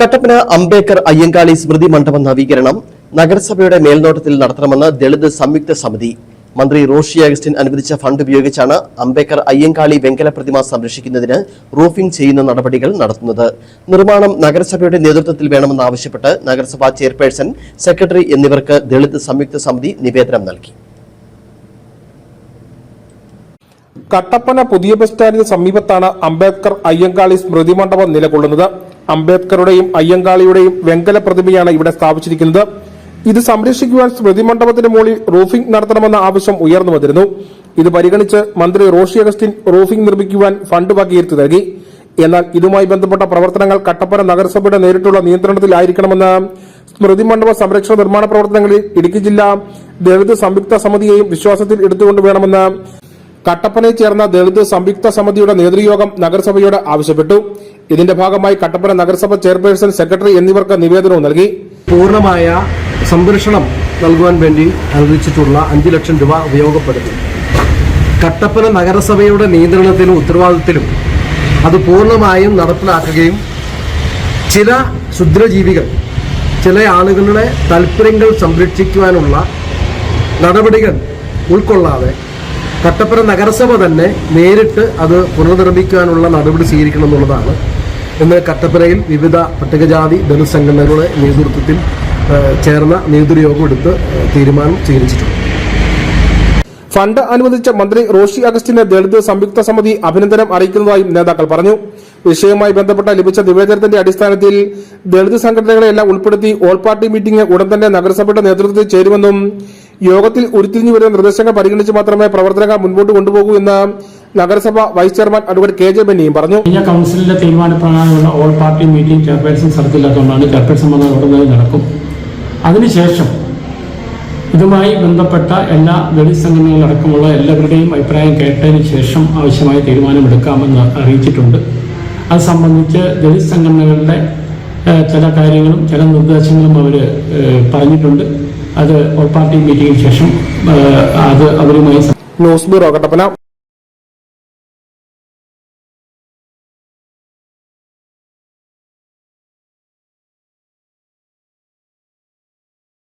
കട്ടപ്പന അംബേദ്കർ അയ്യങ്കാളി സ്മൃതി മണ്ഡപം നവീകരണം നഗരസഭയുടെ മേൽനോട്ടത്തിൽ നടത്തണമെന്ന് ദളിത് സംയുക്ത സമിതി. മന്ത്രി റോഷി അഗസ്റ്റിൻ അനുവദിച്ച ഫണ്ട് ഉപയോഗിച്ചാണ് അംബേദ്കർ അയ്യങ്കാളി വെങ്കല പ്രതിമ സംരക്ഷിക്കുന്നതിന് റൂഫിംഗ് ചെയ്യുന്ന നടപടികൾ നടത്തുന്നത്. നിർമ്മാണം നഗരസഭയുടെ നേതൃത്വത്തിൽ വേണമെന്നാവശ്യപ്പെട്ട് നഗരസഭാ ചെയർപേഴ്സൺ സെക്രട്ടറി എന്നിവർക്ക് ദളിത് സംയുക്ത സമിതി നിവേദനം നൽകി. കട്ടപ്പന പുതിയ ബസ് സ്റ്റാൻഡിന് സമീപത്താണ് അംബേദ്കർ അയ്യങ്കാളി സ്മൃതി മണ്ഡപം നിലകൊള്ളുന്നത്. അംബേദ്കറുടെയും അയ്യങ്കാളിയുടെയും വെങ്കല പ്രതിമയാണ് ഇവിടെ സ്ഥാപിച്ചിരിക്കുന്നത്. ഇത് സംരക്ഷിക്കുവാൻ സ്മൃതി മണ്ഡപത്തിന് മുകളിൽ റൂഫിംഗ് നടത്തണമെന്ന ആവശ്യം ഉയർന്നു വന്നിരുന്നു. ഇത് പരിഗണിച്ച് മന്ത്രി റോഷി അഗസ്റ്റിൻ റൂഫിംഗ് നിർമ്മിക്കുവാൻ ഫണ്ട് വകയിരുത്തി നൽകി. എന്നാൽ ഇതുമായി ബന്ധപ്പെട്ട പ്രവർത്തനങ്ങൾ കട്ടപ്പന നഗരസഭയുടെ നേരിട്ടുള്ള നിയന്ത്രണത്തിലായിരിക്കണമെന്ന് സ്മൃതി മണ്ഡപ സംരക്ഷണ നിർമ്മാണ പ്രവർത്തനങ്ങളിൽ ഇടുക്കി ജില്ലാ ദളിത് സംയുക്ത സമിതിയെയും വിശ്വാസത്തിൽ എടുത്തുകൊണ്ട് വേണമെന്ന് കട്ടപ്പനയിൽ ചേർന്ന ദളിത് സംയുക്ത സമിതിയുടെ നേതൃയോഗം നഗരസഭയോട് ആവശ്യപ്പെട്ടു. ഇതിന്റെ ഭാഗമായി കട്ടപ്പന നഗരസഭ ചെയർപേഴ്സൺ സെക്രട്ടറി എന്നിവർക്ക് നിവേദനവും നൽകി. പൂർണമായ സംരക്ഷണം നൽകുവാൻ വേണ്ടി അനുവദിച്ചിട്ടുള്ള അഞ്ച് ലക്ഷം രൂപ ഉപയോഗപ്പെടുത്തി. കട്ടപ്പന നഗരസഭയുടെ നിയന്ത്രണത്തിലും ഉത്തരവാദിത്തത്തിലും അത് പൂർണമായും നടപ്പിലാക്കുകയും ചില ക്ഷുദ്രജീവികൾ ചില ആളുകളുടെ താല്പര്യങ്ങൾ സംരക്ഷിക്കുവാനുള്ള നടപടികൾ ഉൾക്കൊള്ളാതെ കട്ടപ്പന നഗരസഭ തന്നെ നേരിട്ട് അത് പുനർനിർമ്മിക്കാനുള്ള നടപടി സ്വീകരിക്കണം എന്നുള്ളതാണ്. ഇന്ന് കട്ടപ്പനയിൽ വിവിധ പട്ടികജാതി ദളിത് സംഘടനകളുടെ നേതൃത്വത്തിൽ ചേർന്ന നേതൃയോഗം എടുത്ത് തീരുമാനം സ്വീകരിച്ചിട്ടുണ്ട്. ഫണ്ട് അനുവദിച്ച മന്ത്രി റോഷി അഗസ്റ്റിന് ദളിത് സംയുക്ത സമിതി അഭിനന്ദനം അറിയിക്കുന്നതായും നേതാക്കൾ പറഞ്ഞു. വിഷയവുമായി ബന്ധപ്പെട്ട ലഭിച്ച നിവേദനത്തിന്റെ അടിസ്ഥാനത്തിൽ ദളിത് സംഘടനകളെല്ലാം ഉൾപ്പെടുത്തി ഓൾ പാർട്ടി മീറ്റിംഗ് ഉടൻ തന്നെ നഗരസഭയുടെ നേതൃത്വത്തിൽ ചേരുമെന്നും യോഗത്തിൽ ഉരുത്തിരിഞ്ഞു വരുന്ന നിർദ്ദേശങ്ങൾ പരിഗണിച്ച് മാത്രമേ പ്രവർത്തനങ്ങൾ മുൻപോട്ട് കൊണ്ടുപോകൂ എന്ന് നഗരസഭ vice chairman advocate K J ബെന്നിയും പറഞ്ഞു. കൗൺസിലിന്റെ തീരുമാനപ്രകാരമുള്ള ഓൾ പാർട്ടി മീറ്റിംഗ് ചെയർപേഴ്സൺ സ്ഥലത്തില്ലാത്തതുകൊണ്ടാണ് ചെയർപേഴ്സൺ വന്ന നടക്കും. അതിനുശേഷം ഇതുമായി ബന്ധപ്പെട്ട എല്ലാ ദളിത് സംഘടനകളടക്കമുള്ള എല്ലാവരുടെയും അഭിപ്രായം കേട്ടതിന് ശേഷം ആവശ്യമായ തീരുമാനമെടുക്കാമെന്ന് അറിയിച്ചിട്ടുണ്ട്. അത് സംബന്ധിച്ച് ദളിത് സംഘടനകളുടെ ചില കാര്യങ്ങളും ചില നിർദ്ദേശങ്ങളും അവർ പറഞ്ഞിട്ടുണ്ട്. അത് ഓൾ പാർട്ടി മീറ്റിംഗിന് ശേഷം അത് അവരുമായി ന്യൂസ് ബ്യൂറോ കട്ടപ്പന.